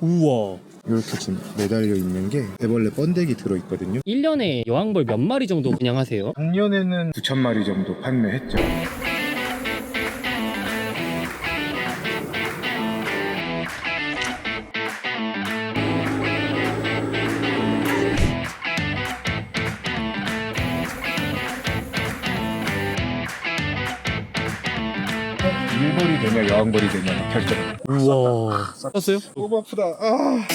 우와. 이렇게 지금 매달려 있는 게 애벌레 번데기 들어있거든요. 1년에 여왕벌 몇 마리 정도 분양하세요? 작년에는 9천 마리 정도 판매했죠. 일벌이 되냐 여왕벌이 되냐 결정. 우와. 썼어요? 너무 아프다. 아.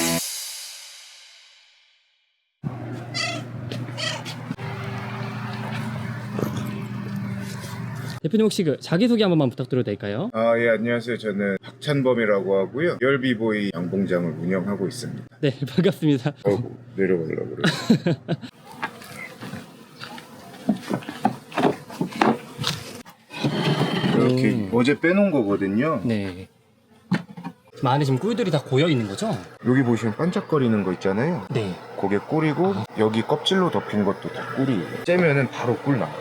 대표님 혹시 그 자기소개 한 번만 부탁드려도 될까요? 아, 예, 안녕하세요. 저는 박찬범이라고 하고요. 열비보이 양봉장을 운영하고 있습니다. 네, 반갑습니다. 어구, 내려가려고 그래. 이렇게 음. 어제 빼놓은 거거든요. 네. 지금 안에 지금 꿀들이 다 고여 있는 거죠? 여기 보시면 반짝거리는 거 있잖아요. 네. 그게 꿀이고 여기 껍질로 덮인 것도 다 꿀이에요. 째면은 바로 꿀 나와요.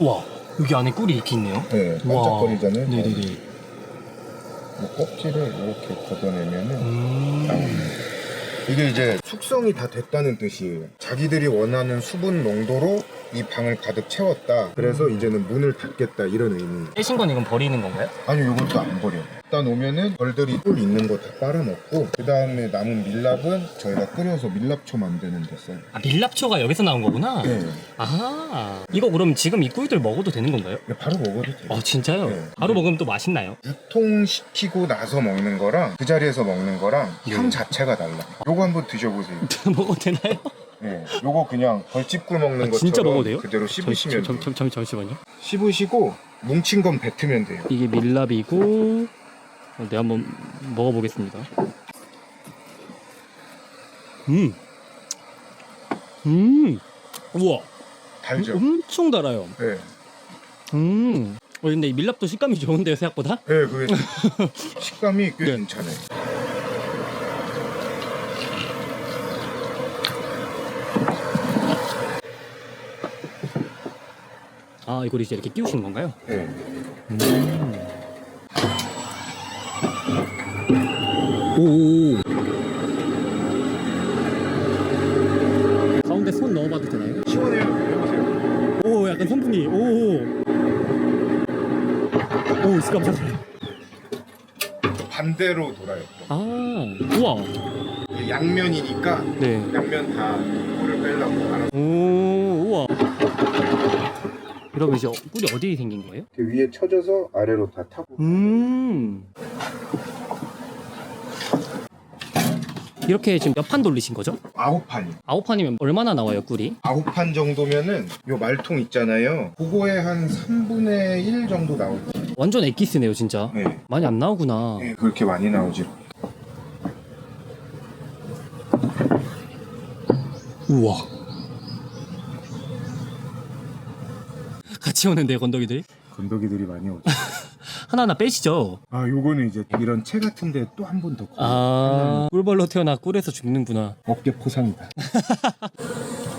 우와. 여기 안에 꿀이 이렇게 있네요. 네, 우와. 반짝거리잖아요. 네네네. 이 껍질을 이렇게 걷어내면은 음. 나옵니다. 이게 이제 숙성이 다 됐다는 뜻이에요. 자기들이 원하는 수분 농도로 이 방을 가득 채웠다. 그래서 이제는 문을 닫겠다 이런 의미. 떼신 건 이건 버리는 건가요? 아니 이것도 안 버려. 일단 오면은 벌들이 꿀 있는 거 다 빨아먹고 그 다음에 남은 밀랍은 저희가 끓여서 밀랍초 만드는 데 써요. 아, 밀랍초가 여기서 나온 거구나. 네. 아. 이거 그럼 지금 이 꿀들 먹어도 되는 건가요? 바로 먹어도 돼요. 아, 진짜요? 네. 바로 먹으면 또 맛있나요? 유통시키고 나서 먹는 거랑 그 자리에서 먹는 거랑 향 네. 자체가 달라. 요거 한번 드셔보세요. 먹어도 되나요? 네. 요거 그냥 벌집꿀 먹는 아, 것처럼 진짜 먹어도 돼요? 그대로 씹으시면 잠, 돼요. 잠, 잠, 잠시만요. 씹으시고 뭉친 건 뱉으면 돼요. 이게 밀랍이고 어, 네 한번 먹어보겠습니다. 음, 음, 우와, 달죠? 엄청 달아요. 네. 음, 어, 근데 이 밀랍도 식감이 좋은데요 생각보다? 네, 그게 식감이 꽤 네. 괜찮아요. 아 이걸 이제 이렇게 끼우시는 건가요? 네. 오. 가운데 손 넣어봐도 되나요? 시원해요. 해보세요. 오, 약간 선풍기. 오. 오, 깜짝이야. 반대로 돌아요. 아, 우와. 양면이니까 네. 양면 다 물을 빼려고 알아. 오, 우와. 그럼 이제 꿀이 어디에 생긴 거예요? 이렇게 위에 쳐져서 아래로 다 타고. 음. 이렇게 지금 몇 판 돌리신 거죠? 아홉 판이. 아홉 판이면 얼마나 나와요, 꿀이? 아홉 판 정도면은 요 말통 있잖아요. 그거에 한 3분의 1 정도 나올 거예요. 완전 엑기스네요, 진짜. 네. 많이 안 나오구나. 네, 그렇게 많이 나오지. 우와. 같이 오는데 건더기들이? 건더기들이 많이 오죠. 하나하나 빼시죠. 아, 요거는 이제 이런 채 같은데 또 한 번 더. 커요. 아, 꿀벌로 태어나 꿀에서 죽는구나. 어깨 포상이다.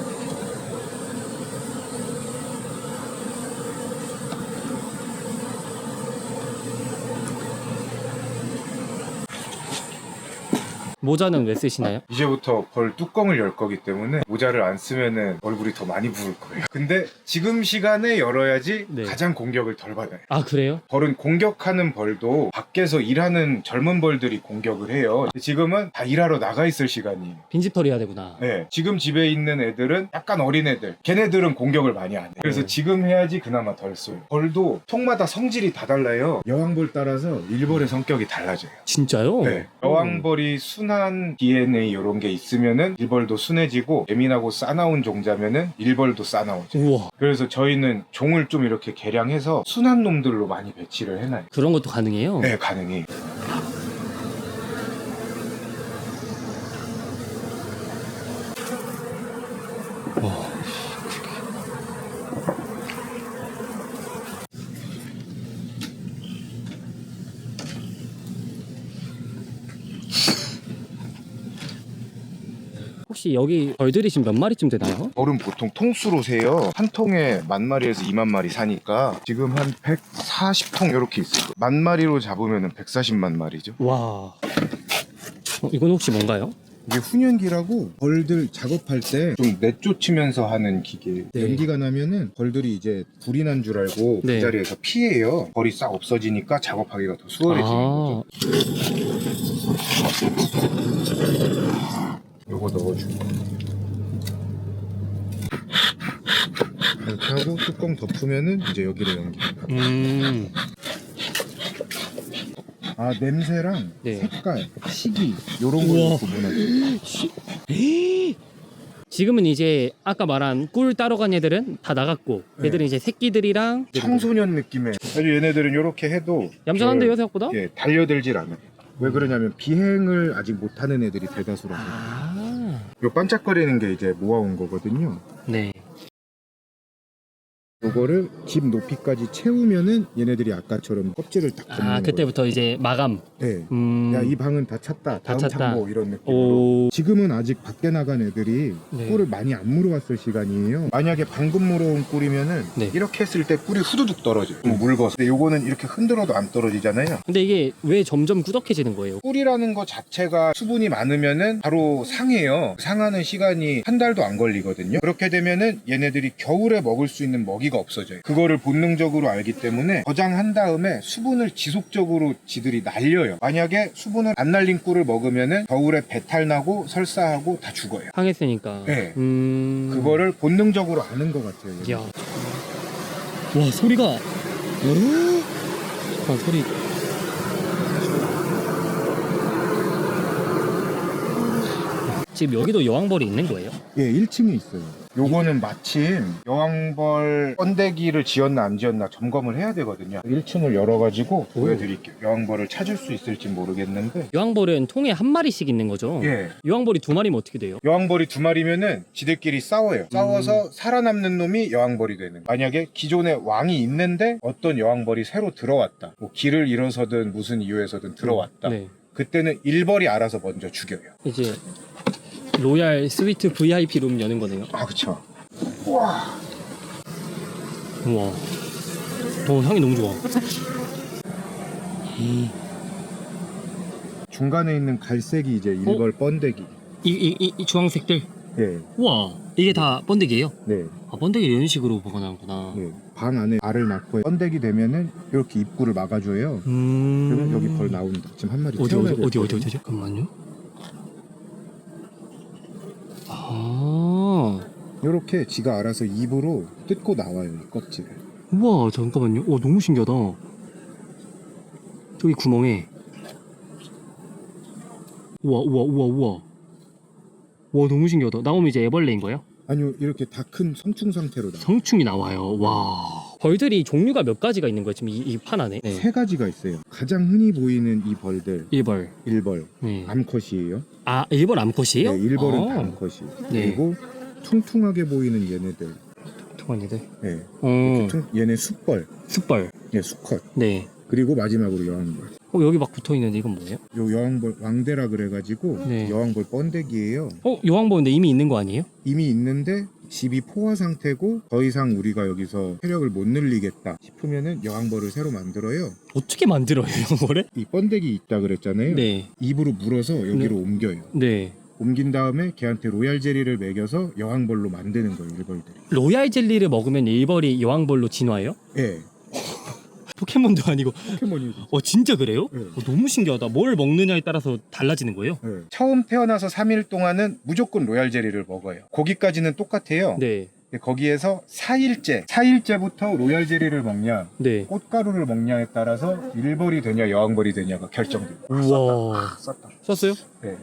모자는 왜 쓰시나요? 이제부터 벌 뚜껑을 열 거기 때문에 모자를 안 쓰면은 얼굴이 더 많이 부을 거예요. 근데 지금 시간에 열어야지 네. 가장 공격을 덜 받아요. 아, 그래요? 벌은 공격하는 벌도 밖에서 일하는 젊은 벌들이 공격을 해요. 근데 지금은 다 일하러 나가 있을 시간이에요. 빈집털이 해야 되구나. 네, 지금 집에 있는 애들은 약간 어린 애들. 걔네들은 공격을 많이 안 해요. 그래서 네. 지금 해야지 그나마 덜 쏘요. 벌도 통마다 성질이 다 달라요. 여왕벌 따라서 일벌의 성격이 달라져요. 진짜요? 네. 여왕벌이 순한 DNA 이런 게 있으면은 일벌도 순해지고 예민하고 싸나운 종자면은 일벌도 싸나워져. 우와. 그래서 저희는 종을 좀 이렇게 개량해서 순한 놈들로 많이 배치를 해놔요. 그런 것도 가능해요? 네, 가능해. 혹시 여기 벌들이 지금 몇 마리쯤 되나요? 벌은 보통 통수로 세요. 한 통에 만 마리에서 2만 마리 사니까 지금 한 140통 이렇게 거예요. 만 마리로 잡으면 140만 마리죠. 와. 어, 이건 혹시 뭔가요? 이게 훈연기라고 벌들 작업할 때 좀 내쫓으면서 하는 기계. 네. 연기가 나면은 벌들이 이제 불이 난 줄 알고 네. 그 자리에서 피해요. 벌이 싹 없어지니까 작업하기가 더 수월해지는 아, 거죠. 요거 넣어주고. 이렇게 하고 뚜껑 덮으면은 이제 여기로 연기. 음. 아 냄새랑 네. 색깔, 시기 요런 우와. 걸로 구분하죠. 지금은 이제 아까 말한 꿀 따러 간 애들은 다 나갔고 네. 얘들은 이제 새끼들이랑 청소년 느낌의. 아주 얘네들은 이렇게 해도 얌전한데요 저- 생각보다? 예, 달려들질 않아요. 왜 그러냐면 비행을 아직 못하는 애들이 대다수라서. 아, 요 반짝거리는 게 이제 모아온 거거든요. 네. 요거를 집 높이까지 채우면은 얘네들이 아까처럼 껍질을 딱 덮는 아 거예요. 그때부터 이제 마감. 네. 음. 야, 이 방은 다 찼다. 다음 찼다. 창고 이런 느낌으로. 오. 지금은 아직 밖에 나간 애들이 네. 꿀을 많이 안 물어왔을 시간이에요. 만약에 방금 물어온 꿀이면은 네. 이렇게 했을 때 꿀이 후두둑 떨어져요. 좀 묽어서. 근데 요거는 이렇게 흔들어도 안 떨어지잖아요. 근데 이게 왜 점점 꾸덕해지는 거예요? 꿀이라는 거 자체가 수분이 많으면은 바로 상해요. 상하는 시간이 한 달도 안 걸리거든요. 그렇게 되면은 얘네들이 겨울에 먹을 수 있는 먹이 가 없어져요. 그거를 본능적으로 알기 때문에 저장한 다음에 수분을 지속적으로 지들이 날려요. 만약에 수분을 안 날린 꿀을 먹으면은 겨울에 배탈 나고 설사하고 다 죽어요. 상했으니까. 네. 음. 그거를 본능적으로 아는 것 같아요. 야. 와 소리가. 와 소리. 지금 여기도 여왕벌이 있는 거예요? 예, 1층에 있어요. 요거는 마침 여왕벌 번데기를 지었나 안 지었나 점검을 해야 되거든요. 1층을 열어가지고 오. 보여드릴게요. 여왕벌을 찾을 수 있을지 모르겠는데. 여왕벌은 통에 한 마리씩 있는 거죠? 예. 여왕벌이 두 마리면 어떻게 돼요? 여왕벌이 두 마리면은 지들끼리 싸워요. 싸워서 살아남는 놈이 여왕벌이 되는 거예요. 만약에 기존에 왕이 있는데 어떤 여왕벌이 새로 들어왔다. 뭐 길을 잃어서든 무슨 이유에서든 들어왔다. 네. 그때는 일벌이 알아서 먼저 죽여요. 이제 로얄 스위트 VIP 룸 여는 거네요. 아, 그쵸. 우와. 우와. 어, 향이 너무 좋아. 이, 중간에 있는 갈색이 이제 어? 일벌 번데기. 이, 이, 이, 이 주황색들. 예. 우와. 이게 다 번데기예요? 네. 아, 번데기를 이런 식으로 보관하는구나. 네, 방 안에 알을 낳고 번데기 되면은 이렇게 입구를 막아줘요. 음. 그러면 여기 벌 나온다. 지금 한 마리 어디, 어디, 어디, 어디. 어디, 잠깐만요. 아. 이렇게 지가 알아서 입으로 뜯고 나와요, 이 껍질을. 우와, 잠깐만요. 오, 너무 신기하다. 저기 구멍에. 우와, 우와, 우와, 우와. 와, 너무 신기하다. 나오면 이제 애벌레인 거예요? 아니요, 이렇게 다 큰 성충 상태로 나와요. 성충이 나와요. 와. 벌들이 종류가 몇 가지가 있는 거예요, 지금 이, 이판 안에? 네. 세 가지가 있어요. 가장 흔히 보이는 이 벌들, 1벌. 일벌, 네. 암컷이에요. 아, 1벌 암컷이에요? 네, 일벌은 아, 다 암컷이. 네. 그리고 퉁퉁하게 보이는 얘네들. 통한 애들. 네, 어, 퉁, 얘네 숫벌, 숯벌. 네, 수컷. 네. 그리고 마지막으로 여왕벌. 어, 여기 막 붙어 있는데 이건 뭐예요? 요 여왕벌 왕대라 그래가지고 네. 여왕벌 번데기예요. 어, 여왕벌인데 이미 있는 거 아니에요? 이미 있는데 집이 포화 상태고 더 이상 우리가 여기서 체력을 못 늘리겠다 싶으면은 여왕벌을 새로 만들어요. 어떻게 만들어요, 여왕벌을? 이 번데기 있다 그랬잖아요. 네. 입으로 물어서 여기로 옮겨요. 네. 옮긴 다음에 걔한테 로얄 젤리를 먹여서 여왕벌로 만드는 거예요, 일벌들이. 로얄 젤리를 먹으면 일벌이 여왕벌로 진화해요? 예. 포켓몬도 아니고. 포켓몬이. 어, 진짜 그래요? 네. 어, 너무 신기하다. 뭘 먹느냐에 따라서 달라지는 거예요? 예. 처음 태어나서 3일 동안은 무조건 로얄 젤리를 먹어요. 거기까지는 똑같아요. 네. 근데 거기에서 4일째, 4일째부터 로얄 젤리를 먹냐, 네. 꽃가루를 먹냐에 따라서 일벌이 되냐, 여왕벌이 되냐가 결정돼요. 우와. 썼다. 썼어요? 네.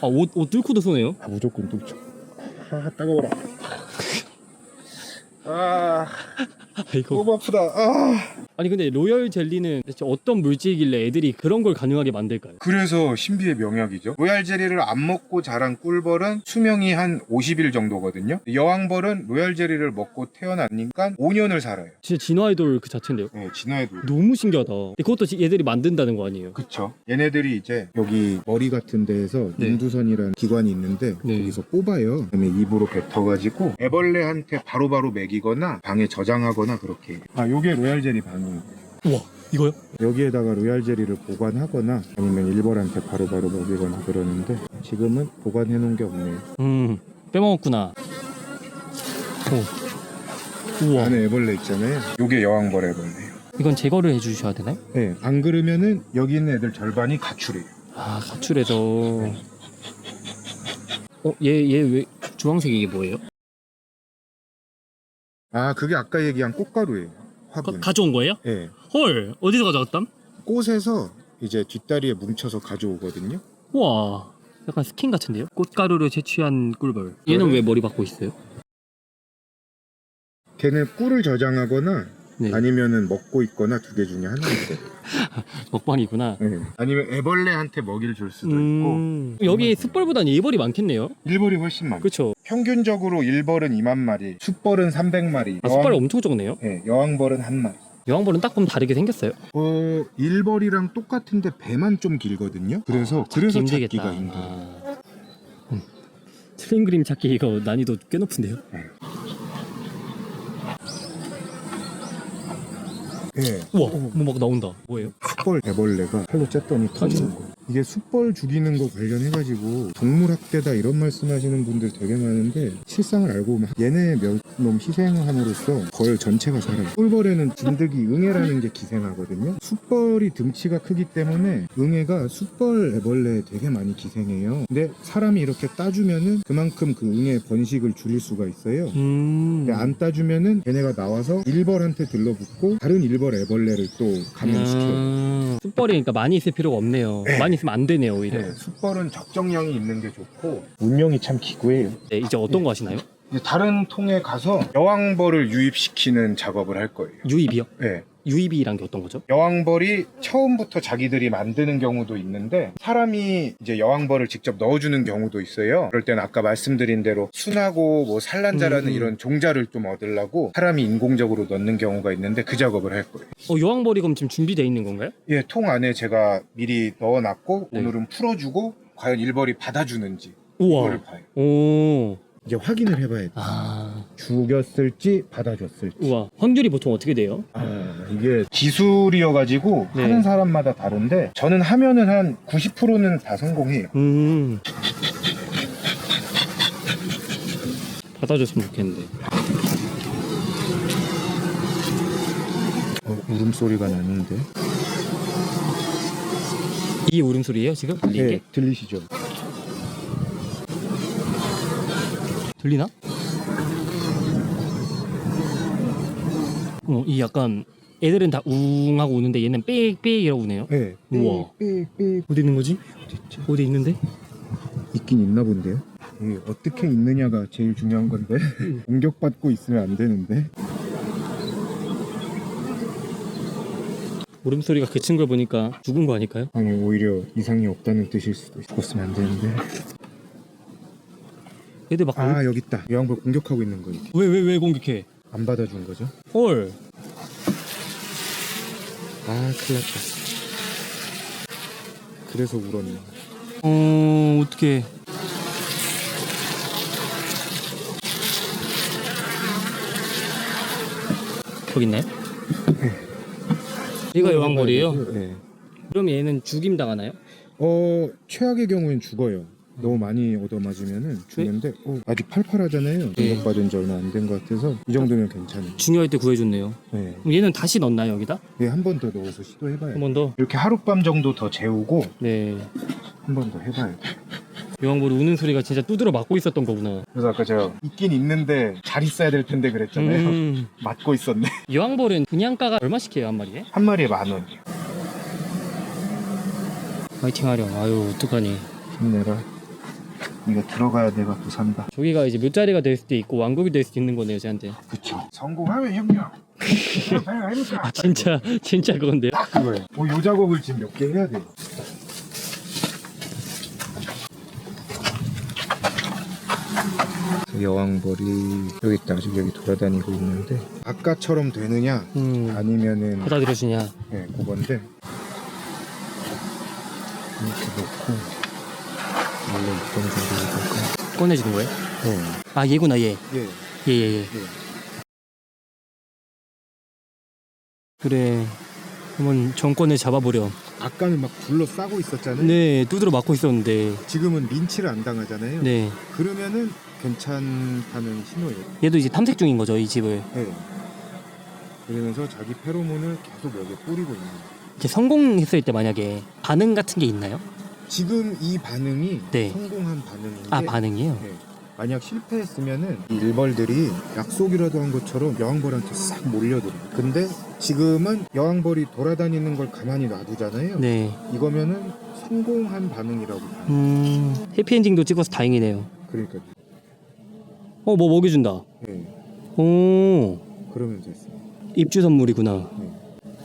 아, 옷, 옷 뚫고도 쏘네요? 아, 무조건 뚫죠. 아, 따가워라. 아, 이거 너무 아프다. 아. 아니 근데 로열 젤리는 대체 어떤 물질이길래 애들이 그런 걸 가능하게 만들까요? 그래서 신비의 명약이죠. 로얄 제리를 안 먹고 자란 꿀벌은 수명이 한 50일 정도거든요. 여왕벌은 로얄 제리를 먹고 태어나니까 5년을 살아요. 진짜 진화 아이돌 그 자체인데요. 네, 진화에도. 너무 신기하다. 근데 그것도 지- 얘들이 만든다는 거 아니에요? 그쵸. 얘네들이 이제 여기 머리 같은 데에서 네. 인두선이라는 기관이 있는데 네. 거기서 뽑아요. 그다음에 입으로 뱉어가지고 애벌레한테 바로바로 먹이거나 방에 저장하거나 그렇게. 해요. 아, 요게 로얄 제리 방이에요. 우와 이거요? 여기에다가 로얄 제리를 보관하거나 아니면 일벌한테 바로바로 먹이거나 그러는데 지금은 보관해 놓은 게 없네요. 음 빼먹었구나. 오. 우와 안에 애벌레 있잖아요. 요게 여왕벌 애벌레예요. 이건 제거를 해주셔야 되나요? 네, 안 그러면은 여기 있는 애들 절반이 가출해요. 아 가출해서 어얘 얘 왜 주황색 이게 뭐예요? 아, 그게 아까 얘기한 꽃가루예요. 가, 화분. 가져온 거예요? 네, 헐 어디서 가져왔담? 꽃에서 이제 뒷다리에 뭉쳐서 가져오거든요. 우와 약간 스킨 같은데요? 꽃가루를 채취한 꿀벌 얘는 왜 머리 박고 있어요? 걔는 꿀을 저장하거나 네 아니면은 먹고 있거나 두 개 중에 하나 있어요. 먹방이구나 네. 아니면 애벌레한테 먹이를 줄 수도 있고 음... 여기 숯벌보다는 일벌이 많겠네요 일벌이 훨씬 많아요. 그쵸 평균적으로 일벌은 2만 마리, 숫벌은 300마리, 아 숯벌 엄청 적네요 네, 여왕벌은 한 마리. 여왕벌은 딱 보면 다르게 생겼어요 어, 일벌이랑 똑같은데 배만 좀 길거든요. 그래서 그래서 힘들겠다 찾기가 힘들어요. 아... 음. 트림 그림 찾기 이거 난이도 꽤 높은데요? 네. 우와 뭐 막 나온다 뭐예요? 숯벌 애벌레가 팔로 쬐더니 터지는 거. 이게 숯벌 죽이는 거 관련해가지고 동물학대다 이런 말씀하시는 분들 되게 많은데 실상을 알고 보면 얘네 몇 놈 희생함으로써 벌 전체가 살아요. 꿀벌에는 진드기 응애라는 게 기생하거든요. 숯벌이 등치가 크기 때문에 응애가 숯벌 애벌레에 되게 많이 기생해요. 근데 사람이 이렇게 따주면은 그만큼 그 응애 번식을 줄일 수가 있어요. 음... 근데 안 따주면은 얘네가 나와서 일벌한테 들러붙고 다른 일벌 애벌레를 또 감염시켜요. 음... 숯벌이니까 많이 있을 필요가 없네요 네. 많이 있으면 안 되네요 오히려 네, 숯벌은 적정량이 있는 게 좋고 운명이 참 기구해요. 네, 이제 어떤 거 하시나요? 이제 다른 통에 가서 여왕벌을 유입시키는 작업을 할 거예요. 유입이요? 네. 유입이란 게 어떤 거죠? 여왕벌이 처음부터 자기들이 만드는 경우도 있는데 사람이 이제 여왕벌을 직접 넣어주는 경우도 있어요. 그럴 때는 아까 말씀드린 대로 순하고 뭐 산란자라는 음. 이런 종자를 좀 얻으려고 사람이 인공적으로 넣는 경우가 있는데 그 작업을 할 거예요. 어, 여왕벌이 그럼 지금 준비되어 있는 건가요? 예, 통 안에 제가 미리 넣어놨고 네. 오늘은 풀어주고 과연 일벌이 받아주는지 우와. 이걸 봐요. 오. 이제 확인을 해봐야 돼. 아. 죽였을지 받아줬을지. 우와. 확률이 보통 어떻게 돼요? 아, 이게 기술이어가지고 네. 하는 사람마다 다른데 저는 하면은 한 90%는 다 성공해요. 음. 받아줬으면 좋겠는데. 어, 울음소리가 나는데. 이게 울음소리예요 지금? 네, 들리시죠? 들리나? 어, 이 약간 애들은 다 우웅 하고 우는데 얘는 삑삑 이러고 우네요. 네. 우와. 삑삑 어디 있는 거지? 어딨지? 어디 있는데? 있긴 있나 본데요. 이게 어떻게 있느냐가 제일 중요한 건데 공격받고 있으면 안 되는데. 울음소리가 그친 걸 보니까 죽은 거 아닐까요? 아니 오히려 이상이 없다는 뜻일 수도. 죽었으면 안 되는데. 애들 막 아 여기 있다. 여왕벌 공격하고 있는 거 이게. 왜왜왜 공격해? 안 받아준 거죠? 헐. 아 큰일 났다. 그래서 울었네. 어 어떻게? 거기 있나요? 얘가 여왕벌이에요? 네. 그럼 얘는 죽임 당하나요? 어 최악의 경우엔 죽어요. 너무 많이 얻어맞으면은 죽는데 어, 아직 팔팔하잖아요. 네. 공격받은 지 얼마 안 된 것 같아서 이 정도면 괜찮아요. 중요할 때 구해줬네요. 네. 그럼 얘는 다시 넣나요 여기다? 네, 한 번 더 넣어서 시도해봐요. 한 번 더. 이렇게 하룻밤 정도 더 재우고 네. 한 번 더 해봐요. 여왕벌이 우는 소리가 진짜 두드러 맞고 있었던 거구나. 그래서 아까 제가 있긴 있는데 잘 있어야 될 텐데 그랬잖아요. 음. 맞고 있었네. 여왕벌은 분양가가 얼마씩 해요 한 마리에? 한 마리에 만 원이요. 파이팅 하렴. 아유 어떡하니. 힘내라. 이거 들어가야 내가 또 산다. 저기가 이제 몇 자리가 될 수도 있고 왕국이 될 수도 있는 거네요 저한테. 그쵸. 성공하면 형님. 아 진짜 진짜 그건데요. 딱 그거예요. 뭐, 요 작업을 지금 몇 개 해야 돼요. 여왕벌이 여기 있다 지금 여기 돌아다니고 있는데 아까처럼 되느냐 음. 아니면은 받아들여주냐. 네 그건데 이렇게 놓고 원래 있던 볼까? 꺼내주는 거예요? 네. 아 얘구나 얘. 예. 예예 예. 예. 그래. 한번 정권을 잡아보렴. 아까는 막 둘러 싸고 있었잖아요. 네 두드러 맞고 있었는데. 지금은 린치를 안 당하잖아요. 네. 그러면은 괜찮다는 신호예요. 얘도 이제 탐색 중인 거죠 이 집을. 네. 그러면서 자기 페로몬을 계속 여기에 뿌리고 있는 거예요. 이렇게 성공했을 때 만약에 반응 같은 게 있나요? 지금 이 반응이 네. 성공한 반응인데 아 반응이요? 네. 만약 실패했으면은 이 일벌들이 약속이라도 한 것처럼 여왕벌한테 싹 몰려들어요. 근데 지금은 여왕벌이 돌아다니는 걸 가만히 놔두잖아요. 네. 이거면은 성공한 반응이라고 봐요. 음 해피엔딩도 찍어서 다행이네요. 그러니까 어 뭐 먹여준다. 네. 오 그러면 됐어요. 입주 선물이구나.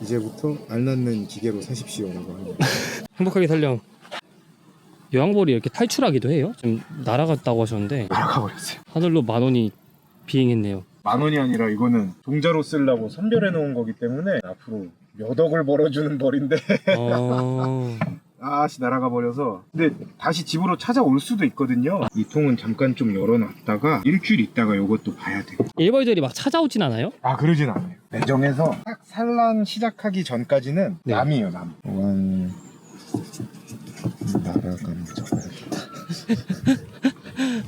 이제부터 알 낳는 기계로 사십시오라고 합니다. 행복하게 살렴. 여왕벌이 이렇게 탈출하기도 해요? 좀 날아갔다고 하셨는데 날아가 버렸어요. 하늘로 만 원이 비행했네요. 만 원이 아니라 이거는 종자로 쓰려고 선별해 놓은 거기 때문에 앞으로 몇 억을 벌어주는 벌인데 어... 아씨 날아가 버려서 근데 다시 집으로 찾아올 수도 있거든요 이 통은 잠깐 좀 열어놨다가 일주일 있다가 이것도 봐야 돼요 일벌들이 막 찾아오진 않아요? 아 그러진 않아요 매정에서 딱 산란 시작하기 전까지는 네. 남이에요 남 왕... 날아감자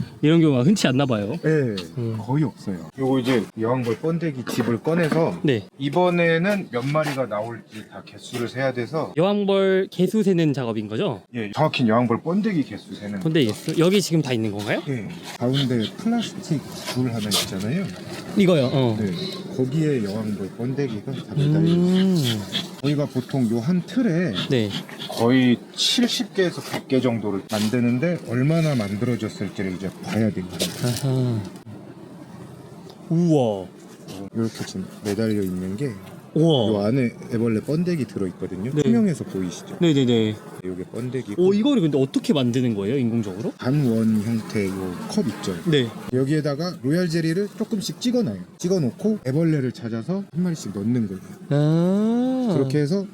이런 경우가 흔치 않나 봐요. 네 음. 거의 없어요 요거 이제 여왕벌 번데기 집을 꺼내서 네. 이번에는 몇 마리가 나올지 다 개수를 세야 돼서 여왕벌 개수 세는 작업인 거죠? 예, 정확히 여왕벌 번데기 개수 세는 근데 있- 여기 지금 다 있는 건가요? 예, 가운데 플라스틱 줄 하나 있잖아요. 이거요. 어. 네, 거기에 여왕벌 번데기가 다 매달려 있어요. 음. 저희가 보통 요 한 틀에 네. 거의 70개에서 100개 정도를 만드는데 얼마나 만들어졌을지를 이제 봐야 됩니다. 아하. 우와. 이렇게 지금 매달려 있는 게요 우와. 안에 애벌레 번데기 들어 있거든요. 네. 투명해서 보이시죠? 네네네. 요게 번데기. 오 이거를 근데 어떻게 만드는 거예요 인공적으로? 반원 형태 요컵 있죠. 네. 여기에다가 로얄 제리를 조금씩 찍어놔요. 찍어놓고 애벌레를 찾아서 한 마리씩 넣는 거예요. 아. 그렇게 해서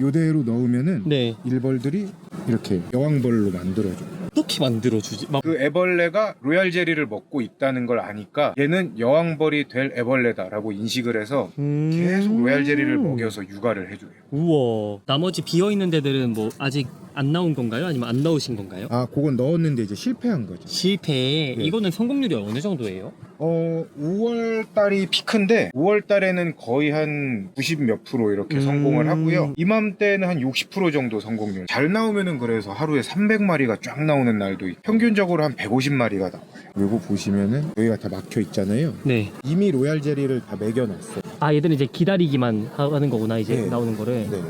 요대로 넣으면은 네. 일벌들이 이렇게 여왕벌로 만들어줘. 어떻게 만들어 주지? 막 그 애벌레가 로얄 제리를 먹고 있다는 걸 아니까 얘는 여왕벌이 될 애벌레다라고 인식을 해서 음... 계속 로얄 제리를 먹여서 육아를 해줘요. 우와. 나머지 비어 있는 데들은 뭐 아직 안 나온 건가요? 아니면 안 나오신 건가요? 아, 그건 넣었는데 이제 실패한 거죠. 실패. 네. 이거는 성공률이 어느 정도예요? 어, 5월 달이 피크인데 5월 달에는 거의 한 90 몇 프로 이렇게 음. 성공을 하고요. 이맘때는 한 60% 정도 성공률. 잘 나오면은 그래서 하루에 300마리가 쫙 나오는 날도 있고 평균적으로 한 150마리가 나와요. 그리고 보시면은 여기가 다 막혀 있잖아요. 네. 이미 로얄 제리를 다 매겨놨어요. 아 얘들은 이제 기다리기만 하는 거구나 이제 네. 나오는 거를. 네.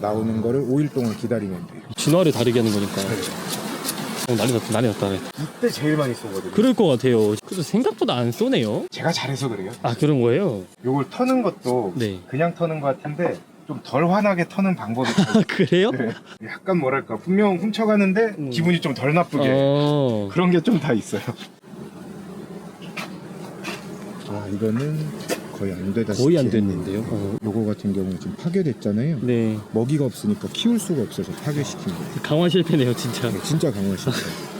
나오는 거를 5일 동안 기다리면 돼요. 진화를 다르게 하는 거니까. 어, 난리 났다, 난리 났다. 이때 제일 많이 쏘거든요. 그럴 것 같아요. 그래도 생각보다 안 쏘네요. 제가 잘해서 그래요. 아 그런 거예요? 요걸 터는 것도 네. 그냥 터는 것 같은데 좀 덜 환하게 터는 방법이 아 있어요. 그래요? 네. 약간 뭐랄까 분명 훔쳐가는데 음. 기분이 좀 덜 나쁘게 어. 그런 게 좀 다 있어요. 아 이거는 거의 안 되다. 거의 안 됐는데요. 어. 요거 같은 경우는 지금 파괴됐잖아요. 네. 먹이가 없으니까 키울 수가 없어서 파괴시킨 거예요. 강화 실패네요, 진짜. 네, 진짜 강화시켰어요.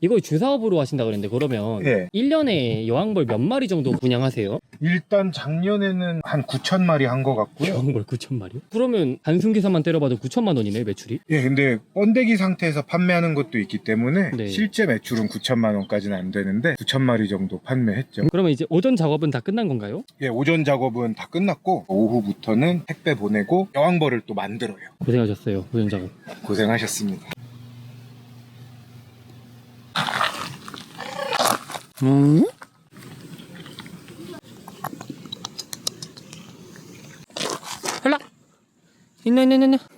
이거 주사업으로 하신다 그랬는데 그러면 네. 1년에 여왕벌 몇 마리 정도 분양하세요? 일단 작년에는 한 9천 마리 한 것 같고요. 여왕벌 9천 마리요? 그러면 단순 계산만 때려봐도 9천만 원이네 매출이? 예, 근데 번데기 상태에서 판매하는 것도 있기 때문에 네. 실제 매출은 9천만 원까지는 안 되는데 9천 마리 정도 판매했죠. 그러면 이제 오전 작업은 다 끝난 건가요? 예, 오전 작업은 다 끝났고 오후부터는 택배 보내고 여왕벌을 또 만들어요. 고생하셨어요, 오전 작업. 고생하셨습니다. 음? 있나 있나 있나 있나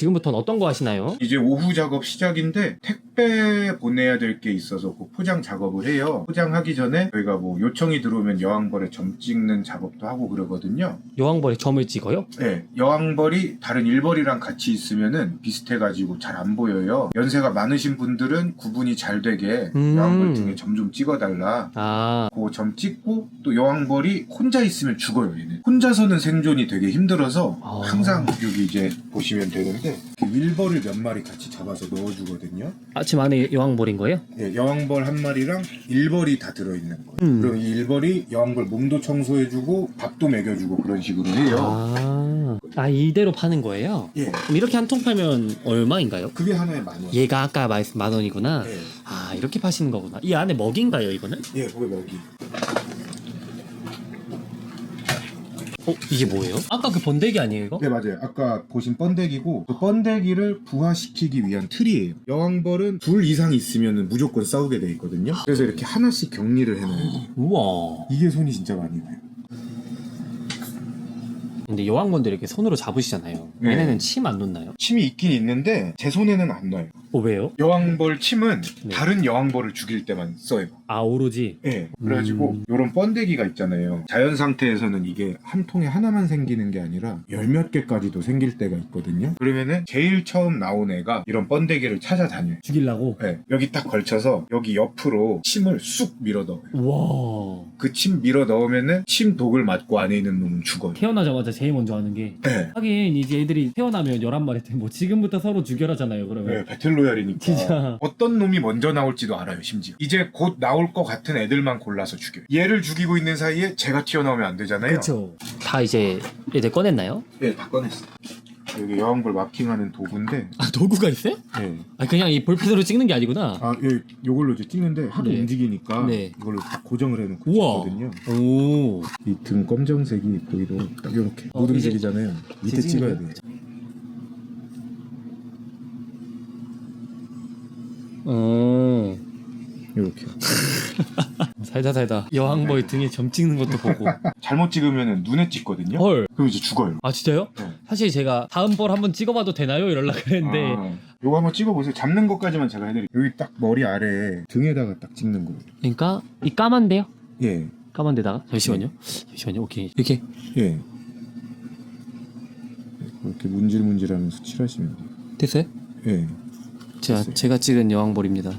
지금부터는 어떤 거 하시나요? 이제 오후 작업 시작인데 택배 보내야 될 게 있어서 그 포장 작업을 해요. 포장하기 전에 저희가 뭐 요청이 들어오면 여왕벌에 점 찍는 작업도 하고 그러거든요. 여왕벌에 점을 찍어요? 네, 여왕벌이 다른 일벌이랑 같이 있으면은 비슷해가지고 잘 안 보여요. 연세가 많으신 분들은 구분이 잘 되게 음. 여왕벌 등에 점 좀 찍어달라. 아, 그 점 찍고 또 여왕벌이 혼자 있으면 죽어요 얘는 혼자서는 생존이 되게 힘들어서 아. 항상 여기 이제 보시면 되는데 이렇게 윌벌을 몇 마리 같이 잡아서 넣어주거든요 아침 안에 여왕벌인 거예요? 예, 여왕벌 한 마리랑 일벌이 다 들어있는 거예요 음. 그럼 이 일벌이 여왕벌 몸도 청소해주고 밥도 먹여주고 그런 식으로 해요 아, 아 이대로 파는 거예요? 예 그럼 이렇게 한 통 팔면 얼마인가요? 그게 하나에 만 원 얘가 아까 말씀 만 원이구나. 예, 아 이렇게 파시는 거구나. 이 안에 먹인가요 이거는? 예 그게 먹이 어 이게 뭐예요? 아까 그 번데기 아니에요 이거? 네 맞아요 아까 보신 번데기고 그 번데기를 부화시키기 위한 틀이에요 여왕벌은 둘 이상 있으면 무조건 싸우게 돼 있거든요 그래서 이렇게 하나씩 격리를 해놔야 돼요 우와. 이게 손이 진짜 많이 가요 근데 여왕벌들 이렇게 손으로 잡으시잖아요. 네. 얘네는 침 안 놓나요? 침이 있긴 있는데 제 손에는 안 놔요 어 왜요? 여왕벌 침은 네. 다른 여왕벌을 죽일 때만 써요 아 오로지. 예, 그래가지고 음. 요런 번데기가 있잖아요. 자연 상태에서는 이게 한 통에 하나만 생기는 게 아니라 열 몇 개까지도 생길 때가 있거든요. 그러면은 제일 처음 나온 애가 이런 번데기를 찾아다녀요. 죽이려고. 예, 여기 딱 걸쳐서 여기 옆으로 침을 쑥 밀어 넣어요. 와. 그 침 밀어 넣으면은 침 독을 맞고 안에 있는 놈은 죽어요. 태어나자마자 제일 먼저 하는 게 예, 하긴 이제 애들이 태어나면 11마리 때뭐 지금부터 서로 죽여라잖아요 그러면. 예, 배틀로얄이니까. 진짜. 어떤 놈이 먼저 나올지도 알아요 심지어. 이제 곧 나올 것 같은 애들만 골라서 죽여요. 얘를 죽이고 있는 사이에 제가 튀어나오면 안 되잖아요. 그렇죠 다 이제 애들 꺼냈나요? 예, 다 꺼냈어. 여기 여왕벌 마킹하는 도구인데, 아 도구가 있어요? 예. 아 그냥 이 볼펜으로 찍는 게 아니구나 아, 예, 요걸로 이제 찍는데 하도 네. 움직이니까 네. 이걸로 딱 고정을 해놓고 우와. 찍거든요. 오 이 등 검정색이 보이도록 딱 이렇게 어, 못 이제 움직이잖아요. 밑에 이제 찍어야 찍는 돼요. 어. 이렇게. 살다 살다 여왕벌 등에 점 찍는 것도 보고 잘못 찍으면 눈에 찍거든요. 헐. 그럼 이제 죽어요. 아 진짜요? 네. 사실 제가 다음 벌 한번 찍어봐도 되나요? 이럴라 그랬는데 아, 요거 한번 찍어보세요. 잡는 것까지만 제가 해드릴게요. 여기 딱 머리 아래에 등에다가 딱 찍는 거예요. 그러니까 이 까만데요? 예, 까만 데다가 잠시만요 잠시만요 오케이 이렇게 예. 이렇게 문질문질하면서 칠하시면 돼요. 됐어요? 예. 제가 됐어요. 제가 찍은 여왕벌입니다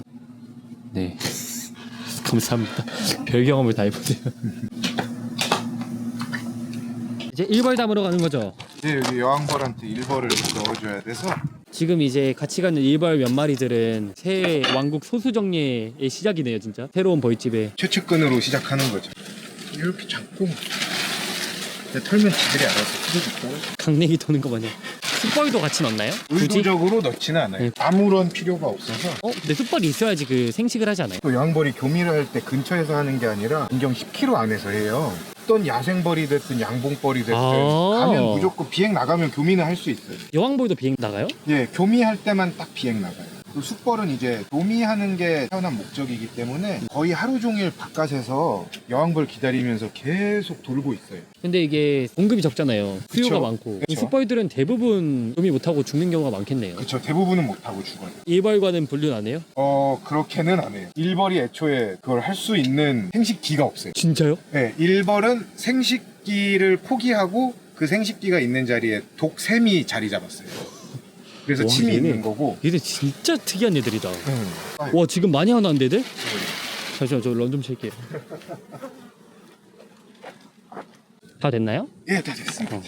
네 감사합니다. 별 경험을 다 해보세요. 이제 1벌 담으러 가는 거죠? 네, 여기 여왕벌한테 일벌을 넣어줘야 돼서. 지금 이제 같이 가는 일벌 몇 마리들은 새 왕국 소수 정리의 시작이네요 진짜. 새로운 벌집에. 최측근으로 시작하는 거죠. 이렇게 잡고 털면 지들이 알아서 뜯어줄까? 강냉이 도는 거 마냥 숯벌도 같이 넣나요? 굳이? 의도적으로 넣지는 않아요. 네. 아무런 필요가 없어서 어? 근데 숯벌이 있어야지 그 생식을 하지 않아요? 또 여왕벌이 교미를 할 때 근처에서 하는 게 아니라 인경 10km 안에서 해요. 어떤 야생벌이 됐든 양봉벌이 됐든 아. 가면 무조건 비행 나가면 교미는 할 수 있어요. 여왕벌도 비행 나가요? 예, 교미할 때만 딱 비행 나가요. 또 숯벌은 이제 교미하는 게 태어난 목적이기 때문에 거의 하루 종일 바깥에서 여왕벌 기다리면서 계속 돌고 있어요. 근데 이게 공급이 적잖아요. 수요가. 많고. 그쵸. 숯벌들은 대부분 도미 못하고 죽는 경우가 많겠네요. 그쵸, 대부분은 못하고 죽어요. 일벌과는 분류 안 해요? 어, 그렇게는 안 해요. 일벌이 애초에 그걸 할 수 있는 생식기가 없어요. 진짜요? 네, 일벌은 생식기를 포기하고 그 생식기가 있는 자리에 독샘이 자리 잡았어요. 그래서 와, 침이 얘네. 있는 거고. 얘들 진짜 특이한 애들이다. 음. 아, 와 지금 많이 하나인데 애들? 잠시만 저 런좀 찰게요. 다 됐나요? 예, 다 됐습니다.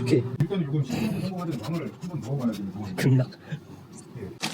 오케이. 일단 이건 지금 성공하는 망을 한번 넣어봐야 되는 거. 극락.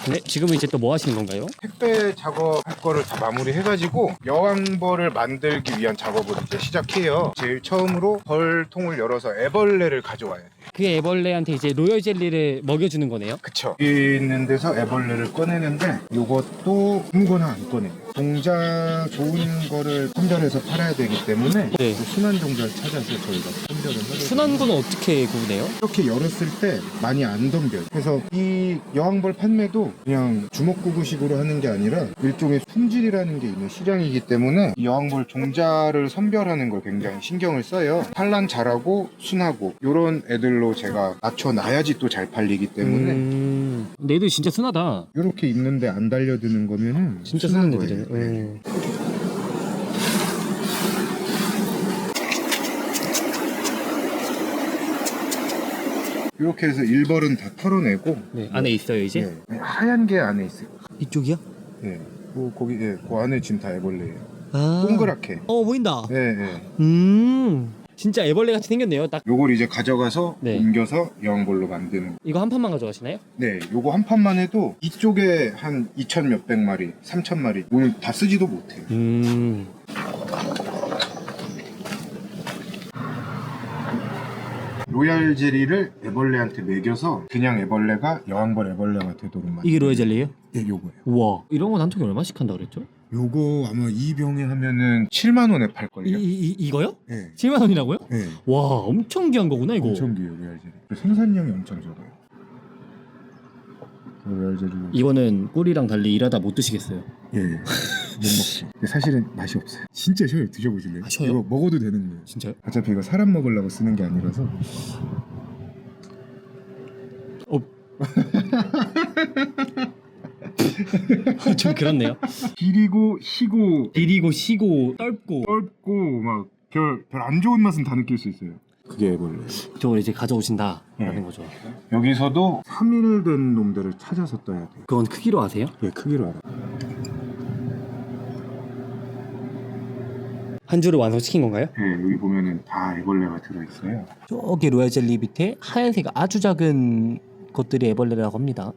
네, 지금은 이제 또 뭐 하시는 건가요? 택배 작업할 거를 다 마무리해가지고 여왕벌을 만들기 위한 작업을 이제 시작해요. 제일 처음으로 벌통을 열어서 애벌레를 가져와야. 그 애벌레한테 이제 로열 젤리를 먹여주는 거네요. 그쵸. 여기 있는 데서 애벌레를 꺼내는데 이것도 아무거나 안 꺼내요. 종자 좋은 거를 선별해서 팔아야 되기 때문에 네. 그 순한 종자를 찾아서 저희가 선별을. 순한 거는 어떻게 구분해요? 이렇게 열었을 때 많이 안 덤벼요. 그래서 이 여왕벌 판매도 그냥 주먹구구식으로 하는 게 아니라 일종의 품질이라는 게 있는 시장이기 때문에 이 여왕벌 종자를 선별하는 걸 굉장히 신경을 써요. 산란 잘하고 순하고 이런 애들 로 제가 맞춰놔야지 또 잘 팔리기 때문에 음... 근데 얘들 진짜 순하다. 이렇게 있는데 안 달려드는 거면은 진짜 순한. 네. 음. 이렇게 해서 일벌은 다 털어내고 네, 안에 있어요 이제. 네, 하얀 게 안에 있어요. 이쪽이요? 네. 그 거기 예, 그 안에 지금 다 애벌레예요. 아. 동그랗게. 어 보인다. 네, 네. 음. 진짜 애벌레 같이 생겼네요. 딱 요걸 이제 가져가서 네. 옮겨서 여왕벌로 만드는. 이거 한 판만 가져가시나요? 네, 요거 한 판만 해도 이쪽에 한 2천 몇백 마리, 3천 마리 오늘 다 쓰지도 못해요. 음. 로얄 제리를 애벌레한테 먹여서 그냥 애벌레가 여왕벌 애벌레가 되도록 만. 이게 로얄 젤리예요? 예, 요거예요. 우와. 이런 건 한 통에 얼마씩 한다 그랬죠? 요거 아마 이 병에 하면은 7만 원에 팔 이, 걸요. 이, 이 이 거요? 네. 7만 원이라고요? 네. 와, 엄청 귀한 거구나 이거. 엄청 귀해요, 제리. 생산량이 엄청 적어요. 로얄 제리. 이거는 꿀이랑 달리 일하다 못 드시겠어요. 예, 못 먹죠. 근데 사실은 맛이 없어요. 진짜 셔요. 드셔보실래요? 아, 셔요? 이거 먹어도 되는 거예요. 진짜요? 어차피 이거 사람 먹으려고 쓰는 게 아니라서. 어. 좀 그렇네요. 비리고 시고 비리고 시고 떫고 떫고 막 별 별 안 좋은 맛은 다 느낄 수 있어요. 그게 애벌레. 이쪽을 이제 가져오신다라는 네. 거죠. 여기서도 3일 된 놈들을 찾아서 떠야 돼요. 그건 크기로 아세요? 예, 크기로 알아. 한 줄을 완성시킨 건가요? 예, 여기 보면은 다 애벌레가 들어있어요. 저기 로얄 젤리 밑에 하얀색 아주 작은 것들이 애벌레라고 합니다.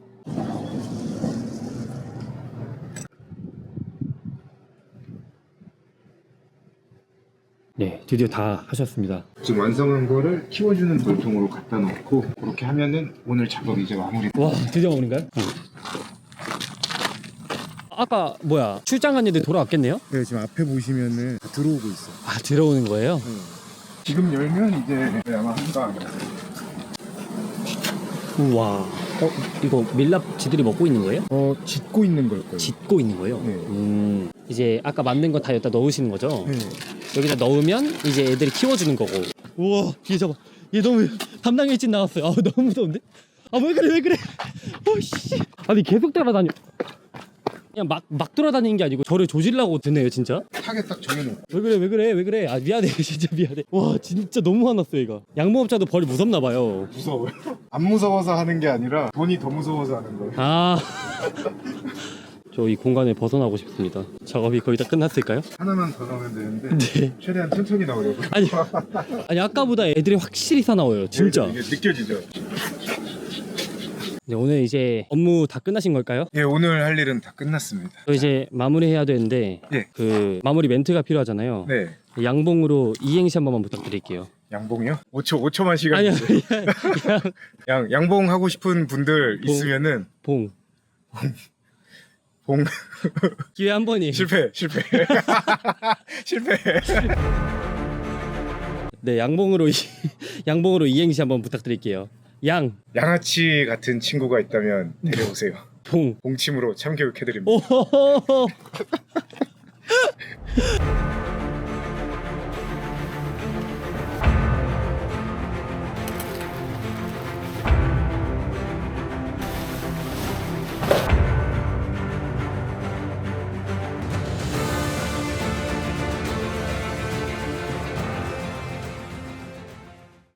네, 드디어 다 하셨습니다. 지금 완성한 거를 키워주는 물통으로 갖다 놓고 그렇게 하면은 오늘 작업 이제 마무리. 와, 드디어 마무리인가요? 아까 뭐야 출장 간 애들 돌아왔겠네요? 네, 지금 앞에 보시면은 다 들어오고 있어요. 아 들어오는 거예요? 지금 열면 이제 아마 한가 우와. 어 이거 밀랍 지들이 먹고 있는 거예요? 어 짓고 있는 걸 거예요. 짓고 있는 거예요? 네. 음 이제 아까 만든 거 다 여기다 넣으시는 거죠? 네. 여기다 넣으면 이제 애들이 키워주는 거고. 우와 얘 잡아. 얘 너무 담당 일진 나왔어요. 아 너무 무서운데? 아 왜 그래 왜 그래? 오씨. 아니 계속 따라다녀. 그냥 막 막 돌아다니는 게 아니고 저를 조질라고 드네요 진짜. 타겟 딱 정해놓고. 왜 그래 왜 그래 왜 그래 아 미안해 진짜 미안해 와 진짜 너무 화났어 얘가 양봉업자도 벌이 무섭나 봐요 무서워요. 안 무서워서 하는 게 아니라 돈이 더 무서워서 하는 거예요. 아 저 이 공간을 벗어나고 싶습니다 작업이 거의 다 끝났을까요? 하나만 더 넣으면 되는데 네 최대한 천천히 나오려고. 아니 아니 아까보다 애들이 확실히 사나워요 진짜 이게 느껴지죠. 네, 오늘 이제 업무 다 끝나신 걸까요? 예, 오늘 할 일은 다 끝났습니다. 저 이제 마무리해야 되는데 예. 그 마무리 멘트가 필요하잖아요 네. 양봉으로 이행시 한 번만 부탁드릴게요 양봉이요? 5초 5초만 시간 아니요 주세요. 양, 양 양봉 하고 싶은 분들 봉. 있으면은 봉 봉 기회 한 번이 실패 실패 실패. 네 양봉으로 이, 양봉으로 이행시 한번 부탁드릴게요 양 양아치 같은 친구가 있다면 데려오세요. 봉. 봉침으로 참교육해드립니다. 오호호호.